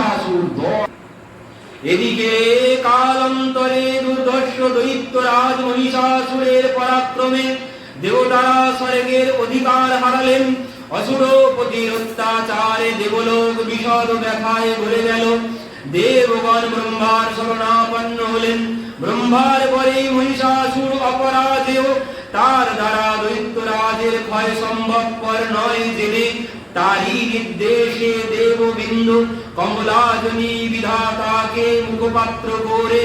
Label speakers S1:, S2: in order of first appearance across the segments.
S1: মহিষাসুর দল এদিকে কালান্তরে দুর্ধর্ষ দৈত্যরাজ মহিষাসুরের পরাক্রমে দেবতারা স্বর্গের অধিকার হারালেন। অসুরপতির অত্যাচারে দেবলোক বিষদ ব্যথায় ভরে গেল। দেবগণ ব্রহ্মার শরণাপন্ন হলেন। ব্রহ্মার পরে মহিষাসুর অপরাজেয়। তার দ্বারা দৈত্যরাজের ক্ষয় সম্ভবপর নয় জেনে তারই নির্দেশে দেববিন্দু কমলাজনী বিধাতাকে মুখপাত্র করে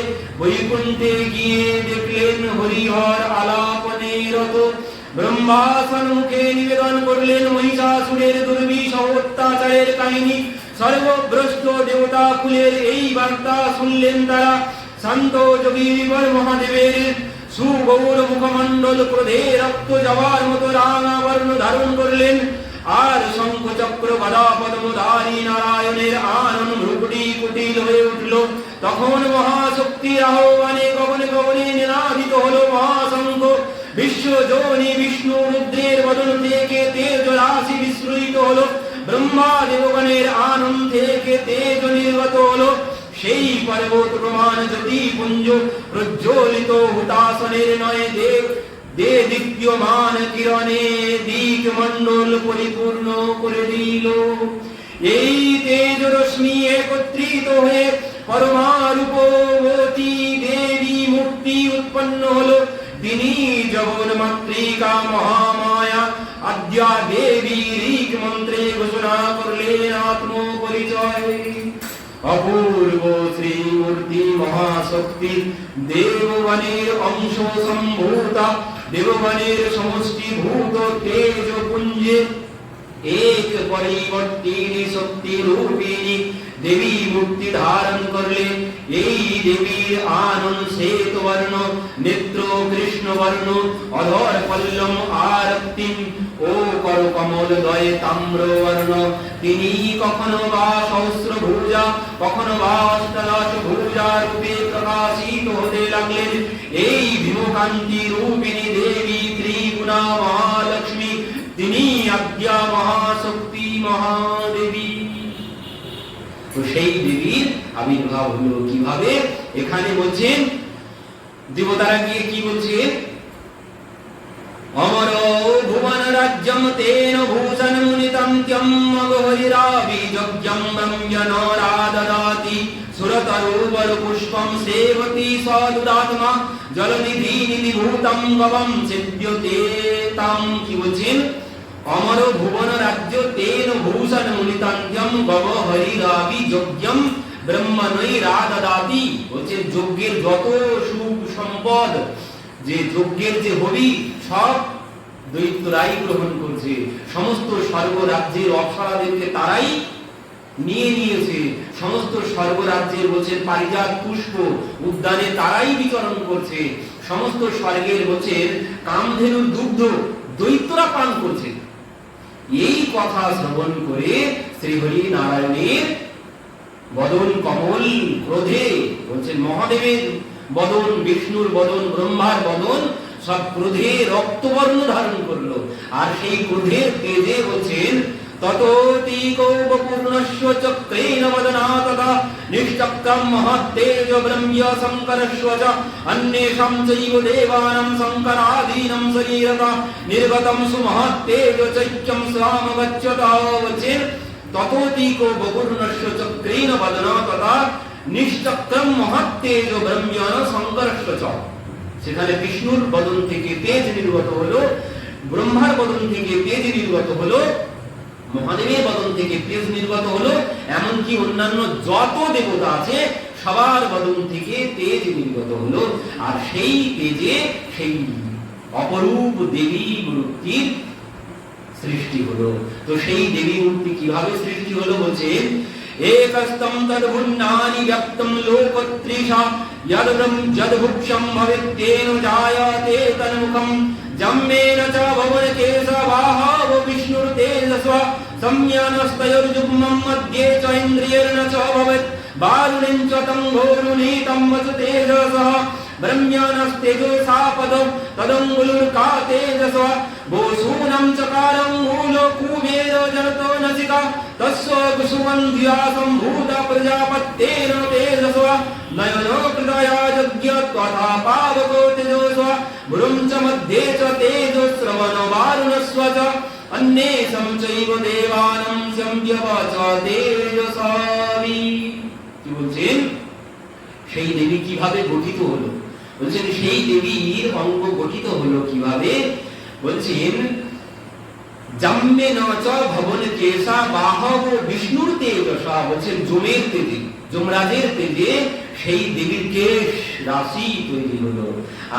S1: দেখলেন হরিহর নিবেদন করলেন মহিষাসুরের অত্যাচারের কাহিনী। সর্বভ্রষ্ট দেবতা কুলের এই বার্তা শুনলেন তারা। শান্ত যোগী মহাদেবের সুগৌর মুখমণ্ডল ক্রোধে রক্ত যাওয়ার মতো রাঙা বর্ণ ধারণ করলেন। চক্র নারায়ণের আনন্দ ভ্রুকুটি কুটিল হয়ে উঠল তখন মহাশক্তির আহ্বানে গগনে গগনে নিনাদিত হলো মহাশঙ্খ বিশ্ব যোনি বিষ্ণু রুদ্রের বদন থেকে তেজ রাশি বিস্মৃত হলো ব্রহ্মা দেবগণের আনন্দ থেকে তেজ নির্গত হলো সেই পর্বত প্রমাণ জ্যোতি পুঞ্জ প্রজ্বলিত হুতাসনের নয় দেব দে দিব্যমান কিরণে দিক মণ্ডল পরিপূর্ণ করে দিল। এই তেজ রশ্মি একত্রিত হয়ে পরমারূপবতী দেবী মুক্তি উৎপন্ন হলো। তিনি জগন মাতৃকা মহামায়া আদ্যা দেবী ঋক মন্ত্রে ঘোষণা করলেন আত্ম পরিচয় অপূর্ব শ্রীমূর্তি মহাশক্তি দেবগণের অংশ সম্ভূতা দেবগণের সমষ্টি ভূত তেজ পুঞ্জে। এক পরিবর্তিনী শক্তি রূপিণী দেবী মূর্তি ধারণ করলে, এই দেবীর আনন্দ শ্বেত বর্ণ নেত্র কৃষ্ণ বর্ণ অধর পল্লম আরক্তিম ও কর কমল দয়ে তাম্র বর্ণ তিনি কখনো বা সহস্র ভুজা, কখনো বা অষ্টদশ ভুজা রূপে প্রকাশিত হতে লাগলেন। এই ভীমকান্তি রূপিণী দেবী ত্রিগুণা মহালক্ষ্মী, তিনি আজ্ঞা মহাশক্তি মহাদেবী। তো সেই দেবীর আবির্ভাব হলো কীভাবে? এখানে বলছেন, দেবতারা গিয়ে কি বলছে অমর ভুবন রাজ্যম তেন ভূষণ মুনিতন্ত্যম মগহরিরাবি যজ্ঞম ব্রহ্মণ রাদদাতি সুরতরুবর পুষ্পম সেবতি সদুদাত্মা জলনিধি নিধিভূতম গবম সিদ্ধ্যতে তাম কি বলছেন অমর ভুবন রাজ্য ভূষণ যজ্ঞের যত সুখ সম্পদ, যে যজ্ঞের যে হবি, সব দৈত্যরাই গ্রহণ করছে। সমস্ত স্বর্গরাজ্যের অপ্সরাদেরকে তারাই নিয়ে নিয়েছে। সমস্ত স্বর্গরাজ্যের বলছেন পারিজাত পুষ্প উদ্যানে তারাই বিচরণ করছে। সমস্ত স্বর্গের বলছেন কামধেনুর দুগ্ধ দৈত্যরা পান করছে। এই কথা শ্রবণ করে শ্রীহরি নারায়ণের বদন কমল ক্রোধে বলছেন মহাদেবের বদন, বিষ্ণুর বদন, ব্রহ্মার বদন সব ক্রোধে রক্তবর্ণ ধারণ করল। আর সেই ক্রোধের তেজে বলছেন ততোতি কৌবপূর্ণস্য চক্রেণ বদনা তথা নিশ্চক্রম মহত্তেজ ব্রহ্ম্য শঙ্করস্য চ अन्येषां चैव देवानां शङ्करादीनं शरीरता निर्गतं सुमहत्तेज चैक्यं स्वामगच्छता वचेन ততোতিকো বগুর্ণস্য চক্রেণ বদনা তথা নিশ্চক্রম মহাত্তেজ ব্রহ্মণ সংকর্ষ চ সেখানে বিষ্ণুর বদন থেকে তেজ নির্গত হলো ব্রহ্মার বদন থেকে তেজ নির্গত হলো মহাদেবের বদন থেকে তেজ নির্গত হলো, এমনকি অন্যান্য যত দেবতা আছে, সবার বদন থেকে তেজ নির্গত হলো। আর সেই তেজে সেই অপরূপ দেবী মূর্তির সৃষ্টি হলো। তো সেই দেবী মূর্তি কীভাবে সৃষ্টি হলো বলছে একস্তম তদ্ভুন্নানি ব্যক্তম লোকত্রিষা যদ্রম যদ্ভুক্ষম ভবিত্যেন জায়াতে তন্মুখম জম্মেন চ ভবন কেশবাহ বিষ্ণুর তেজস্ব मध्ये च इन्द्रियेण च भवेत् बारुणिं च तं घोरुणीतं वच तेजसः ब्रह्म्यानस्तेजसा पदं तदङ्गुलुर्का तेजस गोसूनं चकारं मूल कुबेर जरतो नसिका तस्य कुसुमन्ध्या सम्भूत प्रजापत्येन तेजस नयन कृतया यज्ञ त्वथा पावको तेजस्व गुरुं च मध्ये च तेजस्रवणवारुणस्व च अन्येषं चैव देवानं संयव च তেজসাবি কি বলছেন সেই দেবী কিভাবে গঠিত হলো বলছেন সেই দেবীর অঙ্গ গঠিত হলো কিভাবে বলছেন জাম্মে নচ ভবন কেশা বাহব বিষ্ণুর তেজসা বলছেন জমের তেজে যমরাজের তেজে সেই দেবীর কেশ রাশি তৈরি হলো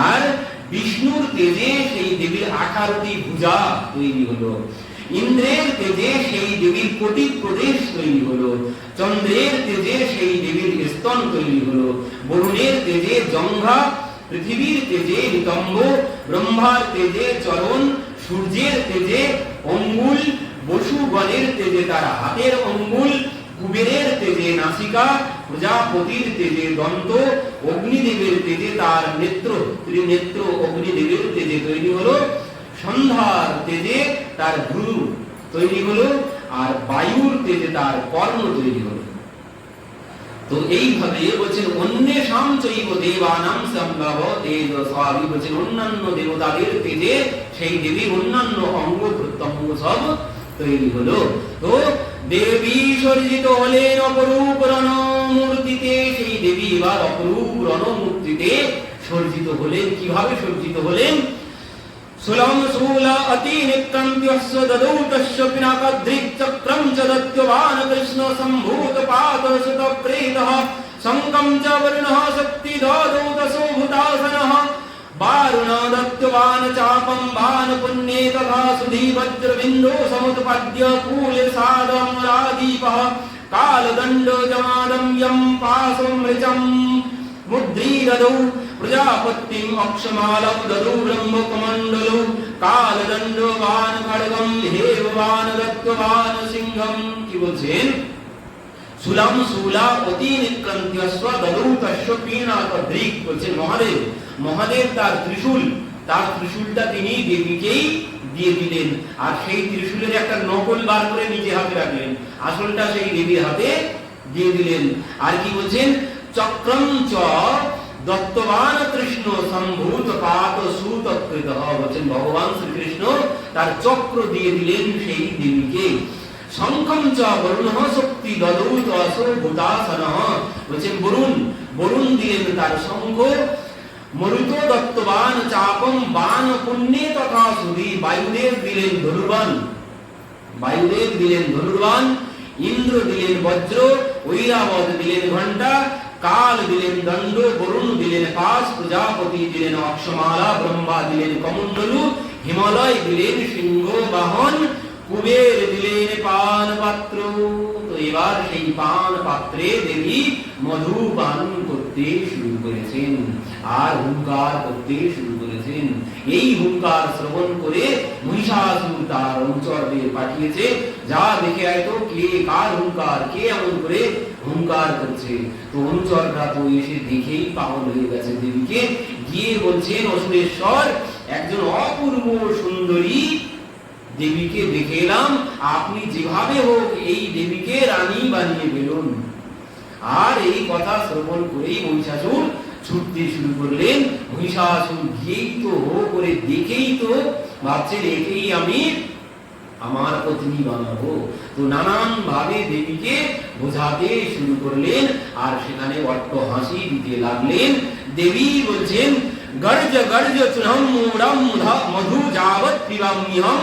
S1: আর বিষ্ণুর তেজে সেই দেবীর আঠারোটি ভুজা তৈরি হলো। ইন্দ্রের তেজে সেই দেবীর কোটি প্রদেশ তৈরি হলো। চন্দ্রের তেজে সেই দেবীর স্তন তৈরি হলো। বরুণের তেজে জঙ্ঘা, পৃথিবীর তেজে নিতম্ব, ব্রহ্মার তেজে চরণ, সূর্যের তেজে অঙ্গুল বসু বসুগণের তেজে তার হাতের অঙ্গুল কুবেরের তেজে নাসিকা, প্রজাপতির তেজে দন্ত, অগ্নিদেবের তেজে তার নেত্র। ত্রিনেত্র অগ্নিদেবের তেজে তৈরি হলো। সন্ধ্যার তেজে তার ভ্রু তৈরি হলো আর বায়ুর তেজে তার কর্ণ তৈরি হলো। তো এইভাবে বলছেন অন্য সাম চৈব দেবানাম সম্ভব তেজ স্বামী বলছেন, অন্যান্য দেবতাদের তেজে সেই দেবীর অন্যান্য অঙ্গ প্রত্যঙ্গ সব তৈরি হলো। তো দেবী সর্জিত হলেন অপরূপ রণমূর্তিতে। সেই দেবী এবার অপরূপ রণমূর্তিতে সর্জিত হলেন। কীভাবে সর্জিত হলেন? সুলং শূল অতি নিত্যং ব্যস্য দদৌ তস্য পিনাকদ্রিক চক্রম চ দত্যবান কৃষ্ণ সম্ভূত পাত সুত প্রেতঃ শঙ্কম চ বর্ণः শক্তি দদৌ তসো ভূতাসনः। वारुण दत्तवान् चापं वान् पुण्ये तथा सुधीवज्रबिन्दो समुत्पद्य कूलसादं रादीपः कालदण्डजमादं यं पाशं ऋचम् मुद्रीददौ प्रजापतिम् अक्षमालं ददौ ब्रह्मकमण्डलौ कालदण्डवान् खड्गं हेमवान् दत्तवान् सिंहं কি বলছেন সুলাম সুলা অতি নিক্রান্ত্যস্ব দদৌ তস্য পীনাক দৃক বলছেন মহাদেব। মহাদেব তার ত্রিশূল, তার ত্রিশূলটা তিনি দেবীকেই দিয়ে দিলেন। আর সেই ত্রিশূলের একটা নকল বার করে নিজে হাতে রাখলেন। আসলটা সেই দেবীর হাতে দিয়ে দিলেন। আর কি বলছেন? চক্রম চ দত্তবান কৃষ্ণ সম্ভূত পাত সুতকৃত বলছেন ভগবান শ্রীকৃষ্ণ তার চক্র দিয়ে দিলেন সেই দেবীকে। শঙ্খম চ বরুণ শক্তি দদৌত অসো ভূতাসন। বলছেন, বরুণ বরুণ দিলেন তার শঙ্খ। মরুত দত্তবান চাপম বান পুণ্যে তথা সুধি বায়ুদেব দিলেন ধনুর্বান বায়ুদেব দিলেন ধনুর্বান ইন্দ্র দিলেন বজ্র। ঐরাবত দিলেন ঘণ্টা। কাল দিলেন দণ্ড। বরুণ দিলেন পাশ। প্রজাপতি দিলেন অক্ষমালা। ব্রহ্মা দিলেন কমণ্ডলু। হিমালয় দিলেন সিংহ বাহন কুবের দিলেন পান পাত্র তো এবার সেই পান পাত্রে দেবী মধু পান করতে শুরু করেছেন আর হুঙ্কার করতে শুরু করেছেন। এই হুঙ্কার শ্রবণ করে মহিষাসুর তার অনুচরদের পাঠিয়েছে। যা দেখে আয় তো কে, কার হুঙ্কার, কে এমন করে হুঙ্কার করছে। তো অনুচররা তো এসে দেখেই পাগল হয়ে গেছে দেবীকে। গিয়ে বলছেন, অসুরেশ্বর, একজন অপূর্ব সুন্দরী দেবীকে দেখে এলাম, আপনি যেভাবে হোক এই দেবীকে রানী বানিয়ে ফেলুন। আর এই কথা শ্রবণ করেই মহিষাসুর ছুটতে শুরু করলেন। মহিষাসুর গিয়েই তো হো করে দেখেই তো ভাবছেন একেই আমি আমার পত্নী বানাবো। তো নানান ভাবে দেবীকে বোঝাতে শুরু করলেন আর সেখানে অট্ট হাসি দিতে লাগলেন। দেবী বলছেন, গর্জ গর্জ মূঢ়ম মধু যাবৎ পিবাম্যহম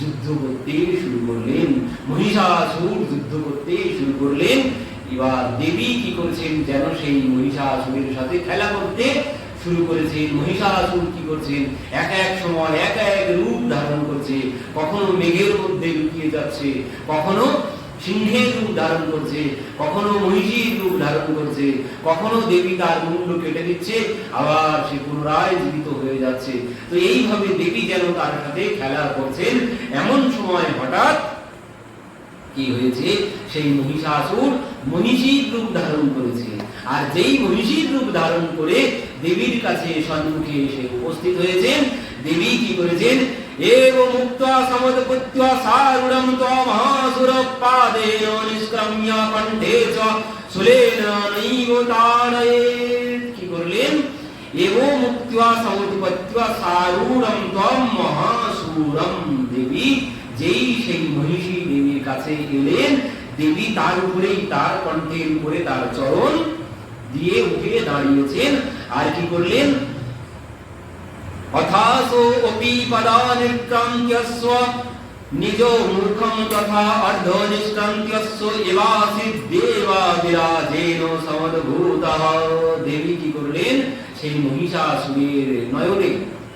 S1: যুদ্ধ করতে শুরু করলেন। মহিষাসুর যুদ্ধ করতে শুরু করলেন। এবার দেবী কি করছেন যেন সেই মহিষাসুরের সাথে খেলা করতে শুরু করেছেন? মহিষাসুর কি করছেন? এক এক সময় এক এক রূপ ধারণ করছে। কখনো মেঘের মধ্যে লুকিয়ে যাচ্ছে, কখনো সিংহের রূপ ধারণ করছে, কখনো মহিষীর রূপ ধারণ করছে, কখনো দেবী তার মুন্ড কেটে দিচ্ছে, আবার সে পুনরায় জীবিত হয়ে যাচ্ছে। তো এইভাবে দেবী যেন তার সাথে খেলা করছেন, এমন সময় হঠাৎ কি হয়েছে? সেই মহিষাসুর মহিষীর রূপ ধারণ করেছে। আর যেই মহিষীর রূপ ধারণ করে দেবীর কাছে সম্মুখে এসে উপস্থিত হয়েছেন, দেবী কি করেছেন? সারুণম ত্বম মহাসুরম দেবী যেই সেই মহিষী দেবীর কাছে এলেন। দেবী তার উপরেই তার কণ্ঠের উপরে, তার চরণ দিয়ে উঠে দাঁড়িয়েছেন। আর কি করলেন? অথাসো অপি পদানিক্রান্ত্যস্ব নিজ মূর্খম তথা অর্ধ নিষ্ক্রান্ত্যস্য এবাসিদ দেবা বিরাজেন সমদ্ভূতঃ দেবী কি করলেন সেই মহিষাসুরের নয়নে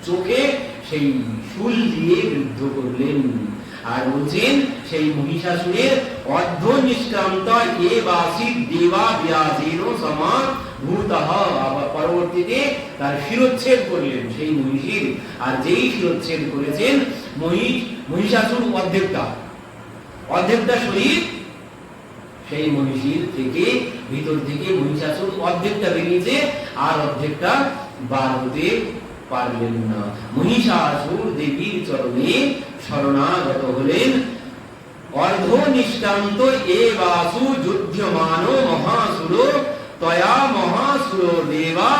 S1: চোখে সেই শুল দিয়ে বিদ্ধ করলেন আর বলছেন সেই মহিষাসুরের অর্ধ নিষ্ক্রান্ত এ বাসিদ দেবা বিরাজেন সমা পরবর্তীতে তার শিরোচ্ছেদ করলেন, সেই মহিষীর। আর যেই শিরোচ্ছেদ করেছেন মহিষ মহিষাসুর অর্ধেকটা অর্ধেকটা শরীর সেই মহিষীর থেকে, ভিতর থেকে মহিষাসুর বেরিয়েছে, আর বার হতে পারলেন না। মহিষাসুর দেবীর চরণে শরণাগত হলেন। অর্ধ নিষ্কান্ত এ বাসু যুদ্ধমান মহাসুর তয়া দেবা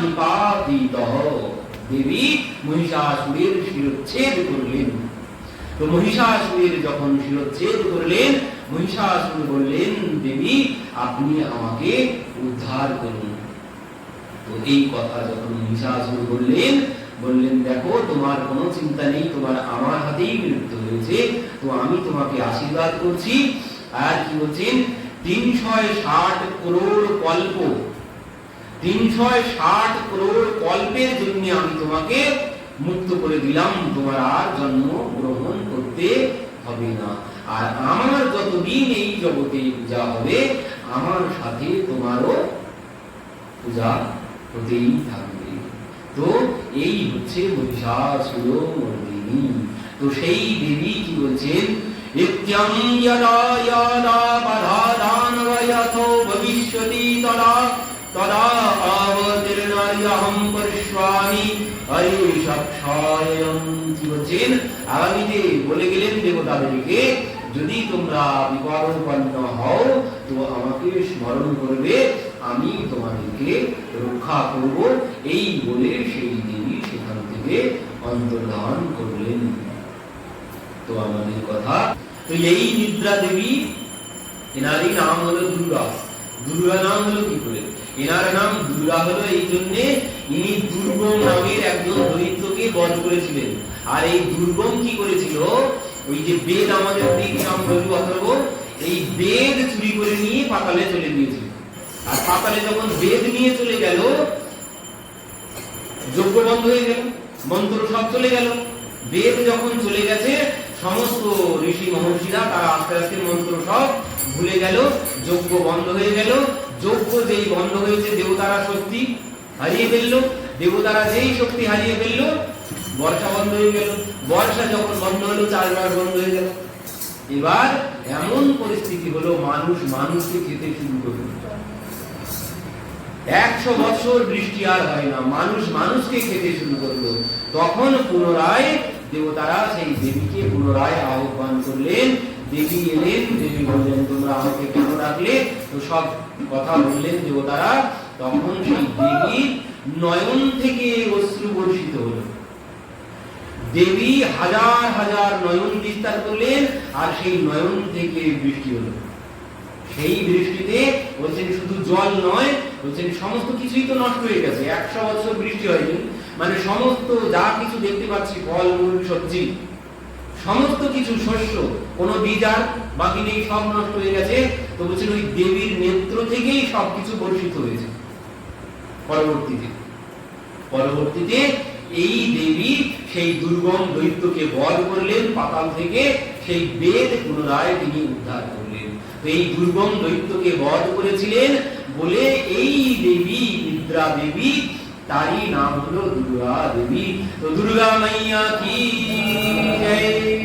S1: নিপাতিত দেবী মহিষাসুরের শিরোচ্ছেদ করলেন। তো মহিষাসুরের যখন শিরোচ্ছেদ করলেন, মহিষাসুর বললেন, দেবী, আপনি আমাকে উদ্ধার করুন। তো এই কথা যখন মহিষাসুর বললেন বললেন, দেখো, তোমার কোনো চিন্তা নেই, তোমার আমার হাতেই মৃত্যু হয়েছে। তো আমি তোমাকে আশীর্বাদ করছি। আর কি বলছেন? তিনশো ষাট করোড় কল্প। তিনশো ষাট করোড় কল্পের জন্য আমি তোমাকে মুক্ত করে দিলাম। তোমার আর জন্ম গ্রহণ করতে হবে না। আর আমার যতদিন এই জগতে পূজা হবে, আমার সাথে তোমারও পূজা হতেই থাকবে। তো এই হচ্ছে মহিষাসুর মর্দিনী। তো সেই দেবী কি বলছেন? হরিষক্ষায়ম কি বলছেন আগামীতে বলে গেলেন যদি তোমরা বিপদোপন্ন হও তো আমাকে স্মরণ করবে। আমি তোমাদেরকে রক্ষা করব। এই বলে সেই দেবী সেখান থেকে অন্তর্ধান করলেন। তো আমাদের কথা। তো এই নিদ্রা দেবী, এনারই নাম হলো দুর্গা। দুর্গা নাম হলো কি করে? এনার নাম দুর্গা হলো এই জন্যে ইনি দুর্গম নামের একজন দরিদ্রকে বধ করেছিলেন। আর এই দুর্গম কি করেছিল? ওই যে বেদ আমাদের দিক নাম সম্পর্ক অথর্ব, এই বেদ চুরি করে নিয়ে পাতালে চলে গিয়েছিল। আর পাতালে যখন বেদ নিয়ে চলে গেল যজ্ঞ বন্ধ হয়ে গেল, মন্ত্র সব চলে গেল। বেদ যখন চলে গেছে সমস্ত ঋষি মহর্ষিরা তারা আস্তে আস্তে মন্ত্র সব ভুলে গেল, যজ্ঞ বন্ধ হয়ে গেল। যজ্ঞ যেই বন্ধ হয়েছে, দেবতারা শক্তি হারিয়ে ফেলল, দেবতারা যেই শক্তি হারিয়ে ফেলল, বর্ষা বন্ধ হয়ে গেল। বর্ষা যখন বন্ধ হলো, চারবার বন্ধ হয়ে গেল। এবার এমন পরিস্থিতি হলো, মানুষ মানুষকে খেতে শুরু করল। একশো বছর বৃষ্টি আর হয় না, মানুষ মানুষকে খেতে শুরু করল। তখন পুনরায় দেবতারা সেই দেবীকে পুনরায় আহ্বান করলেন, দেবী এলেন, দেবী বললেন, তোমরা আমাকে কেন ডাকলে? তো সব কথা বললেন দেবতারা। তখন সেই দেবী নয়ন থেকে অশ্রু বর্ষিত হলো। দেবী হাজার হাজার নয়ন বিস্তার করলেন আর সেই নয়ন থেকে বৃষ্টি হলো। সেই বৃষ্টিতে বলছেন, শুধু জল নয়, বলছেন, সমস্ত কিছুই তো নষ্ট হয়ে গেছে। একশো বছর বৃষ্টি হয়নি। মানে সমস্ত যা কিছু দেখতে পাচ্ছি, ফল, মূল, সবজি, সমস্ত কিছু শস্য, কোনো বীজ আর বাকি নেই, সব নষ্ট হয়ে গেছে। তো বলছেন, ওই দেবীর নেত্র থেকেই সবকিছু বর্ষিত হয়েছে। পরবর্তীতে পরবর্তীতে এই দেবী সেই দুর্গম দৈত্যকে বধ করলেন, পাতাল থেকে সেই বেদ পুনরায় তিনি উদ্ধার করলেন। এই দুর্গম দৈত্যকে বধ করেছিলেন বলে এই দেবী, নিদ্রা দেবী తాయి నామములు దుర్గా దేవి దుర్గామయ్యకి జై